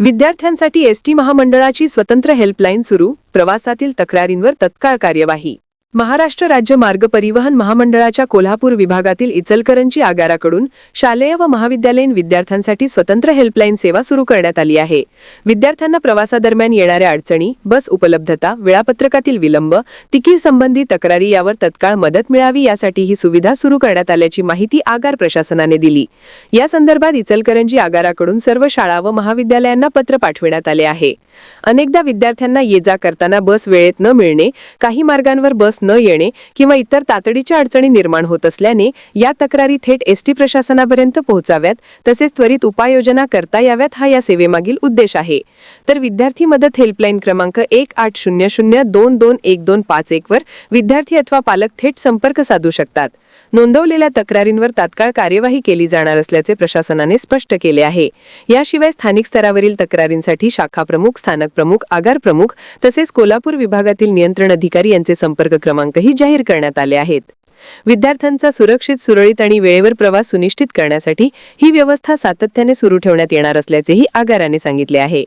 विद्यार्थ्यांसाठी एसटी महामंडळाची स्वतंत्र हेल्पलाईन सुरू प्रवासातील तक्रारींवर तत्काळ कार्यवाही. महाराष्ट्र राज्य मार्ग परिवहन महामंडळाच्या कोल्हापूर विभागातील इचलकरंजी आगाराकडून शालेय व महाविद्यालयीन विद्यार्थ्यांसाठी स्वतंत्र हेल्पलाईन सेवा सुरू करण्यात आली आहे. विद्यार्थ्यांना प्रवासादरम्यान येणाऱ्या अडचणी बस उपलब्धता वेळापत्रकातील विलंब तिकीट संबंधी तक्रारी यावर तत्काळ मदत मिळावी यासाठी ही सुविधा सुरू करण्यात आल्याची माहिती आगार प्रशासनाने दिली. या संदर्भात इचलकरंजी आगाराकडून सर्व शाळा व महाविद्यालयांना पत्र पाठविण्यात आले आहे. अनेकदा विद्यार्थ्यांना ये जा करताना बस वेळेत न मिळणे काही मार्गांवर बस न येणे किंवा इतर तातडीच्या अडचणी निर्माण होत असल्याने या तक्रारी थेट एसटी प्रशासनापर्यंत पोहोचाव्यात तसेच त्वरित उपाययोजना करता याव्यात हा या सेवेमागील उद्देश आहे. तर विद्यार्थी मदत हेल्पलाईन क्रमांक एक आठ शून्य शून्य दोन दोन एक दोन पाच एक वर विद्यार्थी अथवा पालक थेट संपर्क साधू शकतात. नोंदवलेल्या तक्रारींवर तात्काळ कार्यवाही केली जाणार असल्याचे प्रशासनाने स्पष्ट केले आहे. याशिवाय स्थानिक स्तरावरील तक्रारींसाठी शाखा प्रमुख स्थानक प्रमुख आगार प्रमुख तसेच कोल्हापूर विभागातील नियंत्रण अधिकारी यांचे संपर्क क्रमांकही जाहीर करण्यात आले आहेत. विद्यार्थ्यांचा सुरक्षित सुरळीत आणि वेळेवर प्रवास सुनिश्चित करण्यासाठी ही व्यवस्था सातत्याने सुरू ठेवण्यात येणार असल्याचेही आगाराने सांगितले आहे.